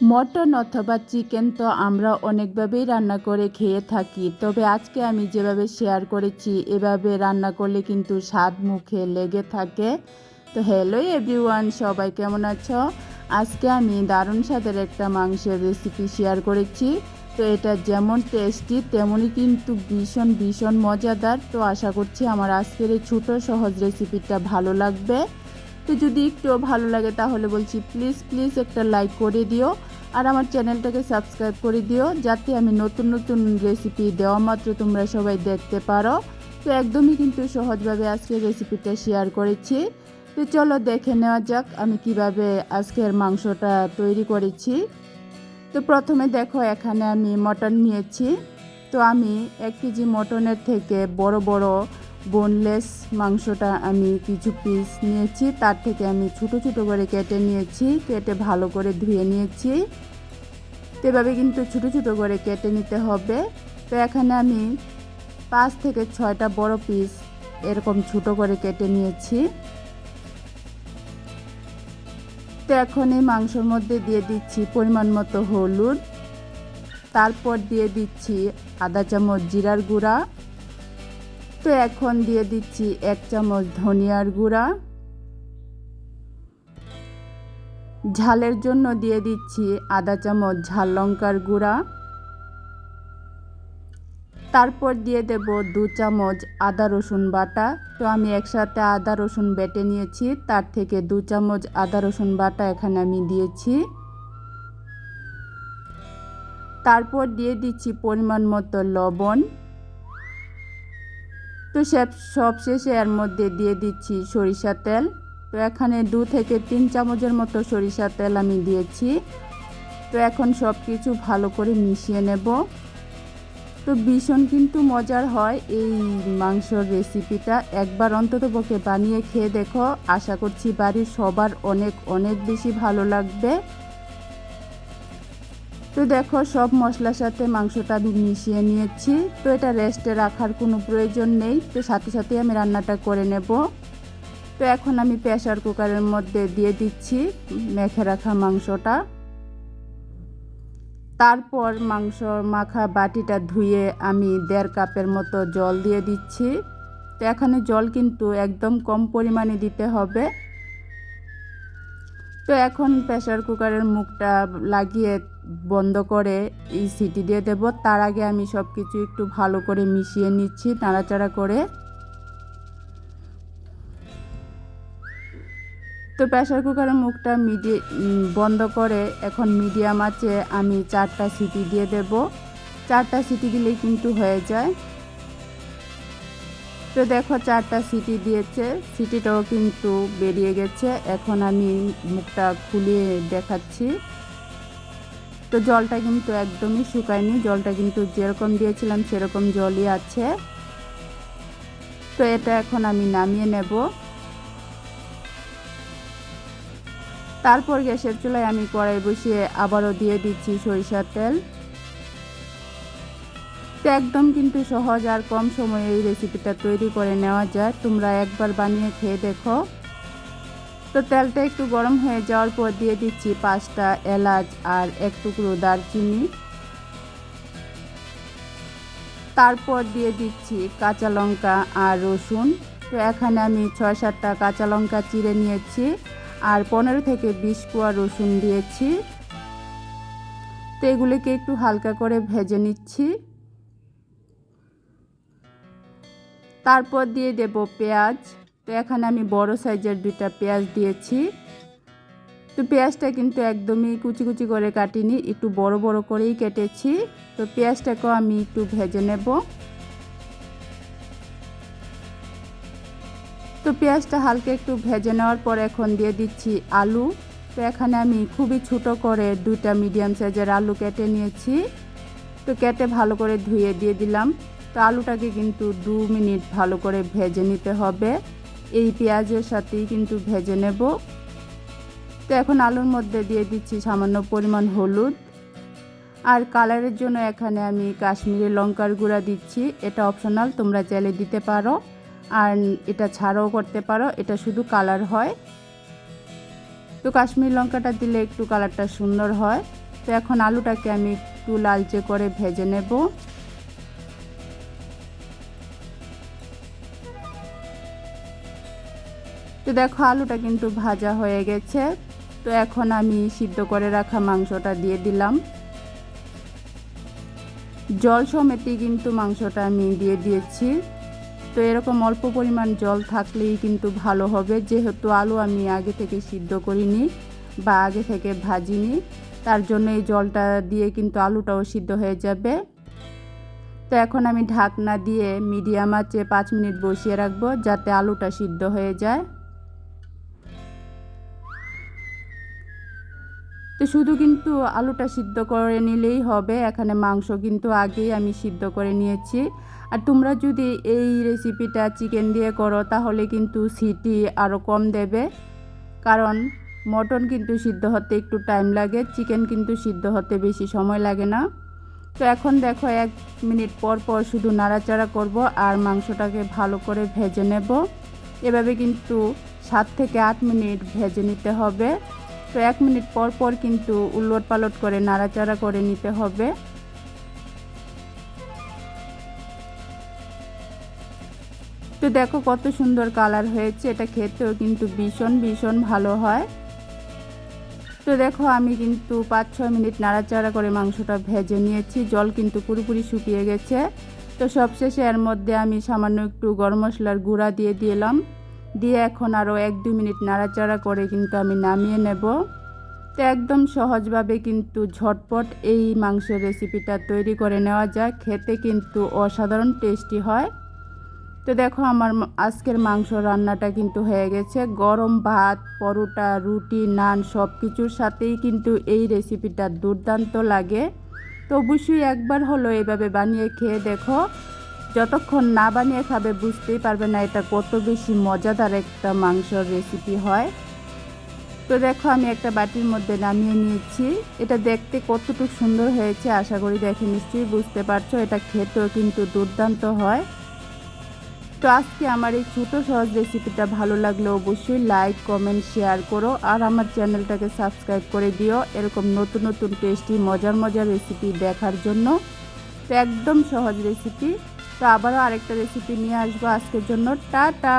Mutton অথবা chicken তো আমরা অনেকভাবেই রান্না করে খেয়ে থাকি। তবে আজকে আমি যেভাবে শেয়ার করেছি, এভাবে রান্না করলে কিন্তু স্বাদ মুখে লেগে থাকে। তো হ্যালো এভরিওয়ান সবাই কেমন আছো? আজকে আমি দারুণ স্বাদের একটা মাংসের রেসিপি শেয়ার করেছি। তো এটা যেমন টেস্টি তেমনই কিন্তু ভীষণ ভীষণ মজাদার। তো আশা করছি আমার আজকের এই ছোটো সহজ রেসিপিটা ভালো লাগবে। তো যদি একটু ভালো লাগে তাহলে বলছি প্লিজ প্লিজ একটা লাইক করে দিও আর আমার চ্যানেলটাকে সাবস্ক্রাইব করে দিও যাতে আমি নতুন নতুন রেসিপি দেওয়া মাত্র তোমরা সবাই দেখতে পারো। তো একদমই কিন্তু সহজভাবে আজকে রেসিপিটা শেয়ার করেছি। তো চলো দেখে নেওয়া যাক আমি কীভাবে আজকের মাংসটা তৈরি করেছি। তো প্রথমে দেখো এখানে আমি মটন নিয়েছি। তো আমি এক কেজি মটনের থেকে বড় বড় বোনলেস মাংসটা আমি কিছু পিস নিয়েছি। তার থেকে আমি ছোটো ছোটো করে কেটে নিয়েছি। কেটে ভালো করে ধুয়ে নিয়েছি। তো এভাবে কিন্তু ছোটো ছোটো করে কেটে নিতে হবে। তো এখানে আমি পাঁচ থেকে ছয়টা বড় পিস এরকম ছোটো করে কেটে নিয়েছি। তো এখন এই মাংসর মধ্যে দিয়ে দিচ্ছি পরিমাণ মতো হলুদ। তারপর দিয়ে দিচ্ছি আধা চামচ জিরার গুঁড়া। তো এখন দিয়ে দিচ্ছি এক চামচ ধনিয়ার গুঁড়া। ঝালের জন্য দিয়ে দিচ্ছি আধা চামচ ঝাল লঙ্কার গুঁড়া। তারপর দিয়ে দেব দু চামচ আদা রসুন বাটা। তো আমি একসাথে আদা রসুন বেটে নিয়েছি, তার থেকে দু চামচ আদা রসুন বাটা এখানে আমি দিয়েছি। তারপর দিয়ে দিচ্ছি পরিমাণ মতো লবণ। তো সব সব শেষে এর মধ্যে দিয়ে দিচ্ছি সরিষা তেল। তো এখানে দু থেকে তিন চামচের মতো সরিষা তেল আমি দিয়েছি। তো এখন সব কিছু ভালো করে মিশিয়ে নেব। তো ভীষণ কিন্তু মজার হয় এই মাংসর রেসিপিটা। একবার অন্তত পক্ষে বানিয়ে খেয়ে দেখো। আশা করছি বাড়ির সবার অনেক অনেক বেশি ভালো লাগবে। তো দেখো, সব মশলার সাথে মাংসটা আমি মিশিয়ে নিয়েছি। তো এটা রেস্টে রাখার কোনো প্রয়োজন নেই। তো সাথে সাথে আমি রান্নাটা করে নেব। তো এখন আমি প্রেশার কুকারের মধ্যে দিয়ে দিচ্ছি মেখে রাখা মাংসটা। তারপর মাংস মাখা বাটিটা ধুয়ে আমি দেড় কাপের মতো জল দিয়ে দিচ্ছি। তো এখানে জল কিন্তু একদম কম পরিমাণে দিতে হবে। তো এখন প্রেশার কুকারের মুখটা লাগিয়ে বন্ধ করে এই সিটি দিয়ে দেব। তার আগে আমি সব কিছু একটু ভালো করে মিশিয়ে নিচ্ছি নাড়াচাড়া করে। তো প্রেশার কুকারের মুখটা মিডি বন্ধ করে এখন মিডিয়াম আছে, আমি চারটা সিটি দিয়ে দেব। চারটা সিটি দিলেই কিন্তু হয়ে যায়। তো দেখো চারটা সিটি দিয়েছে, সিটিটাও কিন্তু বেরিয়ে গেছে। এখন আমি মুখটা খুলিয়ে দেখাচ্ছি। তো জলটা কিন্তু একদমই শুকায়নি, জলটা কিন্তু যেরকম দিয়েছিলাম সেরকম জলই আছে। তো এটা এখন আমি নামিয়ে নেব। তারপর গ্যাসের চুলায় আমি কড়াই বসিয়ে আবারও দিয়ে দিচ্ছি সরিষার তেল। তো একদম কিন্তু সহজ আর কম সময়ে এই রেসিপিটা তৈরি করে নেওয়া যায়। তোমরা একবার বানিয়ে খেয়ে দেখো। তো তেলটা একটু গরম হয়ে যাওয়ার পর দিয়ে দিচ্ছি পাঁচটা এলাচ আর এক টুকরো দারচিনি। তারপর দিয়ে দিচ্ছি কাঁচা লঙ্কা আর রসুন। তো এখানে আমি ছয় সাতটা কাঁচা লঙ্কা চিড়ে নিয়েছি আর পনেরো থেকে বিশ কোয়া রসুন দিয়েছি। তো এগুলিকে একটু হালকা করে ভেজে নিচ্ছি। তারপর দিয়ে দেব পেঁয়াজ। তো এখানে আমি বড় সাইজের দুইটা পেঁয়াজ দিয়েছি। তো পেঁয়াজটা কিন্তু একদমই কুচি কুচি করে কাটিনি, একটু বড় বড় করেই কেটেছি। তো পেঁয়াজটাকেও আমি একটু ভেজে নেব। তো পেঁয়াজটা হালকা একটু ভেজে নেওয়ার পর এখন দিয়ে দিচ্ছি আলু। তো এখানে আমি খুবই ছোট করে দুইটা মিডিয়াম সাইজের আলু কেটে নিয়েছি। তো কেটে ভালো করে ধুয়ে দিয়ে দিলাম। তো আলুটাকে কিন্তু দু মিনিট ভালো করে ভেজে নিতে হবে। এই পেঁয়াজের সাথেই কিন্তু ভেজে নেব। তো এখন আলুর মধ্যে দিয়ে দিচ্ছি সামান্য পরিমাণ হলুদ। আর কালারের জন্য এখানে আমি কাশ্মীরি লঙ্কার গুঁড়া দিচ্ছি। এটা অপশনাল তোমরা চাইলে দিতে পারো। আর এটা ছাড়াও করতে পারো, এটা শুধু কালার হয়। তো কাশ্মীর লঙ্কাটা দিলে একটু কালারটা সুন্দর হয়। তো এখন আলুটাকে আমি একটু লালচে করে ভেজে নেব। তো দেখো আলুটা কিন্তু ভাজা হয়ে গেছে। তো এখন আমি সিদ্ধ করে রাখা মাংসটা দিয়ে দিলাম। জল সমেতই কিন্তু মাংসটা আমি দিয়ে দিয়েছি। তো এরকম অল্প পরিমাণ জল থাকলেই কিন্তু ভালো হবে। যেহেতু আলু আমি আগে থেকে সিদ্ধ করিনি বা আগে থেকে ভাজিনি, তার জন্য এই জলটা দিয়ে কিন্তু আলুটাও সিদ্ধ হয়ে যাবে। তো এখন আমি ঢাকনা দিয়ে মিডিয়াম আঁচে পাঁচ মিনিট বসিয়ে রাখব যাতে আলুটা সিদ্ধ হয়ে যায়। তো শুধু কিন্তু আলুটা সিদ্ধ করে নিলেই হবে, এখানে মাংস কিন্তু আগেই আমি সিদ্ধ করে নিয়েছি। আর তোমরা যদি এই রেসিপিটা চিকেন দিয়ে করো, তাহলে কিন্তু সিটি আরও কম দেবে। কারণ মটন কিন্তু সিদ্ধ হতে একটু টাইম লাগে চিকেন কিন্তু সিদ্ধ হতে বেশি সময় লাগে না। তো এখন দেখো এক মিনিট পর পর শুধু নাড়াচাড়া করব আর মাংসটাকে ভালো করে ভেজে নেব। এভাবে কিন্তু সাত থেকে আট মিনিট ভেজে নিতে হবে। তো এক মিনিট পর পর কিন্তু উলট পালট করে, নাড়াচাড়া করে নিতে হবে। তো দেখো কত সুন্দর কালার হয়েছে, এটা খেতেও কিন্তু ভীষণ ভীষণ ভালো হয়। তো দেখো আমি কিন্তু পাঁচ ছয় মিনিট নাড়াচাড়া করে মাংসটা ভেজে নিয়েছি, জল কিন্তু পুরোপুরি শুকিয়ে গেছে। তো সবশেষে এর মধ্যে আমি সামান্য একটু গরম মশলার গুঁড়া দিয়ে দিলাম। দিয়ে এখন আরও এক দু মিনিট নাড়াচাড়া করে কিন্তু আমি নামিয়ে নেব। তো একদম সহজভাবে কিন্তু ঝটপট এই মাংসের রেসিপিটা তৈরি করে নেওয়া যায় খেতে কিন্তু অসাধারণ টেস্টি হয়। তো দেখো আমার আজকের মাংস রান্নাটা কিন্তু হয়ে গেছে। গরম ভাত, পরোটা, রুটি, নান সব কিছুর সাথেই কিন্তু এই রেসিপিটা দুর্দান্ত লাগে। তো অবশ্যই একবার হলো এভাবে বানিয়ে খেয়ে দেখো। যতক্ষণ না বানিয়ে খাবে বুঝতেই পারবে না এটা কত বেশি মজাদার একটা মাংসর রেসিপি হয়। তো দেখো আমি একটা বাটির মধ্যে নামিয়ে নিয়েছি। এটা দেখতে কতটুকু সুন্দর হয়েছে আশা করি দেখে নিশ্চয়ই বুঝতে পারছ। এটা খেতেও কিন্তু দুর্দান্ত হয়। তো আজকে আমার এই ছোটো সহজ রেসিপিটা ভালো লাগলে অবশ্যই লাইক কমেন্ট শেয়ার করো আর আমার চ্যানেলটাকে সাবস্ক্রাইব করে দিও এরকম নতুন নতুন টেস্টি মজার মজার রেসিপি দেখার জন্য। তো একদম সহজ রেসিপি তো আবারও আরেকটা রেসিপি নিয়ে আসব আজকের জন্য। টাটা!